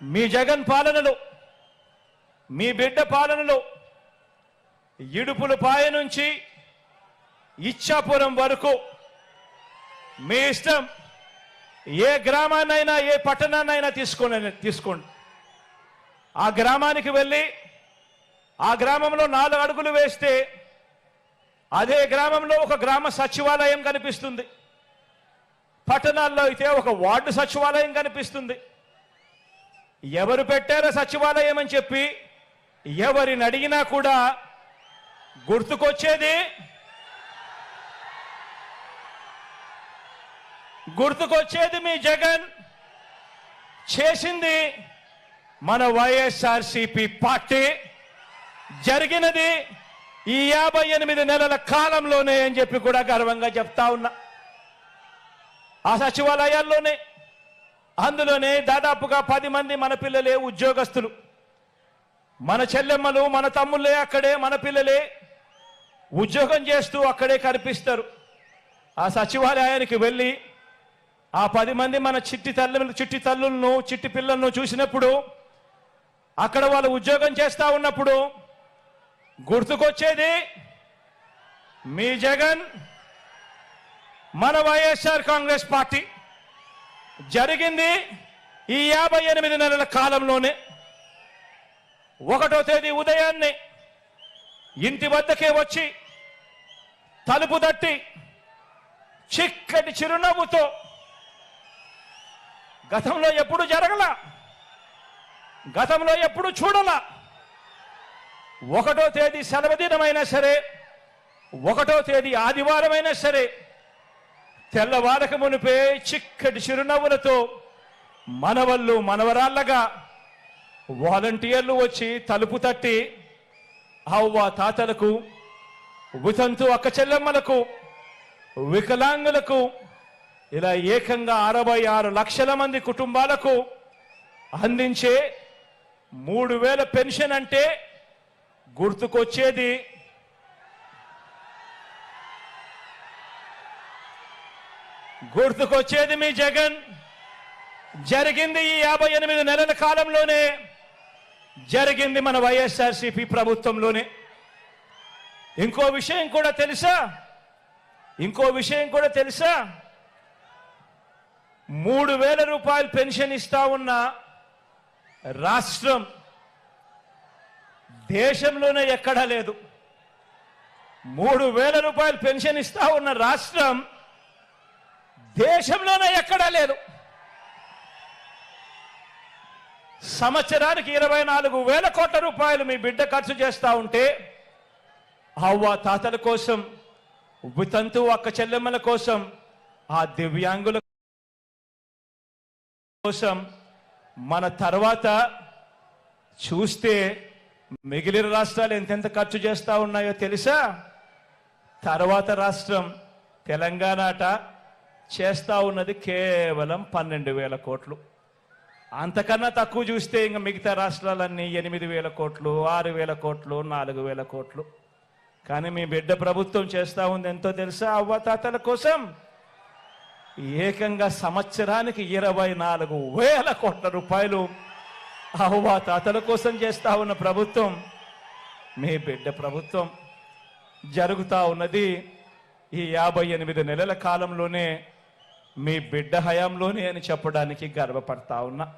మీ జగన్ పాలనలో మీ బిడ్డ పాలనలో ఇడుపులపాయ నుంచి ఇచ్చాపురం వరకు మీ ఇష్టం ఏ గ్రామాన్నైనా ఏ పట్టణాన్నైనా తీసుకోండి తీసుకోండి. ఆ గ్రామానికి వెళ్ళి ఆ గ్రామంలో నాలుగు అడుగులు వేస్తే అదే గ్రామంలో ఒక గ్రామ సచివాలయం కనిపిస్తుంది. పట్టణాల్లో అయితే ఒక వార్డు సచివాలయం కనిపిస్తుంది. ఎవరు పెట్టారో సచివాలయం అని చెప్పి ఎవరిని అడిగినా కూడా గుర్తుకొచ్చేది? గుర్తుకొచ్చేది మీ జగన్ చేసింది మన వైఎస్ఆర్సిపి పార్టీ. జరిగినది ఈ యాభై ఎనిమిది నెలల కాలంలోనే అని చెప్పి కూడా గర్వంగా చెప్తా ఉన్నా. ఆ సచివాలయాల్లోనే అందులోనే దాదాపుగా పది మంది మన పిల్లలే ఉద్యోగస్తులు. మన చెల్లెమ్మలు మన తమ్ముళ్ళే అక్కడే మన పిల్లలే ఉద్యోగం చేస్తూ అక్కడే కనిపిస్తారు. ఆ సచివాలయానికి వెళ్ళి ఆ పది మంది మన చిట్టి తల్లి చిట్టి తల్లులను చిట్టి పిల్లలను చూసినప్పుడు అక్కడ వాళ్ళు ఉద్యోగం చేస్తూ ఉన్నప్పుడు గుర్తుకొచ్చేది మీ జగన్ మన వైఎస్ఆర్ కాంగ్రెస్ పార్టీ. జరిగింది ఈ యాభై ఎనిమిది నెలల కాలంలోనే. ఒకటో తేదీ ఉదయాన్నే ఇంటి వద్దకే వచ్చి తలుపు తట్టి చిక్కటి చిరునవ్వుతో గతంలో ఎప్పుడు జరగల గతంలో ఎప్పుడు చూడలా ఒకటో తేదీ సెలవు దినమైనా సరే ఒకటో తేదీ ఆదివారమైనా సరే తెల్లవారక మునిపే చిక్కటి చిరునవ్వులతో మనవళ్ళు మనవరాళ్ళగా వాలంటీర్లు వచ్చి తలుపు తట్టి అవ్వ తాతలకు వితంతు అక్క చెల్లెమ్మలకు వికలాంగులకు ఇలా ఏకంగా అరవై ఆరు లక్షల మంది కుటుంబాలకు అందించే మూడు వేల పెన్షన్ అంటే గుర్తుకొచ్చేది గుర్తుకొచ్చేది మీ జగన్. జరిగింది ఈ యాభై ఎనిమిది నెలల కాలంలోనే. జరిగింది మన వైఎస్ఆర్సీపీ ప్రభుత్వంలోనే. ఇంకో విషయం కూడా తెలుసా? ఇంకో విషయం కూడా తెలుసా? మూడు వేల రూపాయలు పెన్షన్ ఇస్తా ఉన్న రాష్ట్రం దేశంలోనే ఎక్కడా లేదు. మూడు వేల రూపాయలు పెన్షన్ ఇస్తా ఉన్న రాష్ట్రం దేశంలోనే ఎక్కడా లేదు. సంవత్సరానికి ఇరవై నాలుగు వేల కోట్ల రూపాయలు మీ బిడ్డ ఖర్చు చేస్తా ఉంటే అవ్వ తాతల కోసం వితంతు అక్క చెల్లెమ్మల కోసం ఆ దివ్యాంగుల కోసం మన తర్వాత చూస్తే మిగిలిన రాష్ట్రాలు ఎంతెంత ఖర్చు చేస్తూ ఉన్నాయో తెలుసా? తర్వాత రాష్ట్రం తెలంగాణ అట చేస్తా ఉన్నది కేవలం పన్నెండు వేల కోట్లు. అంతకన్నా తక్కువ చూస్తే ఇంకా మిగతా రాష్ట్రాలన్నీ ఎనిమిది వేల కోట్లు ఆరు వేల కోట్లు నాలుగు వేల కోట్లు. కానీ మీ బిడ్డ ప్రభుత్వం చేస్తూ ఉంది ఎంతో తెలుసా? అవ్వతాతల కోసం. ఏకంగా సంవత్సరానికి ఇరవై నాలుగు వేల కోట్ల రూపాయలు అవ్వ తాతల కోసం చేస్తూ ఉన్న ప్రభుత్వం మీ బిడ్డ ప్రభుత్వం. జరుగుతూ ఉన్నది ఈ యాభై ఎనిమిది నెలల కాలంలోనే మీ బిడ్డ హయాంలోనే అని చెప్పడానికి గర్వపడతా ఉన్నా.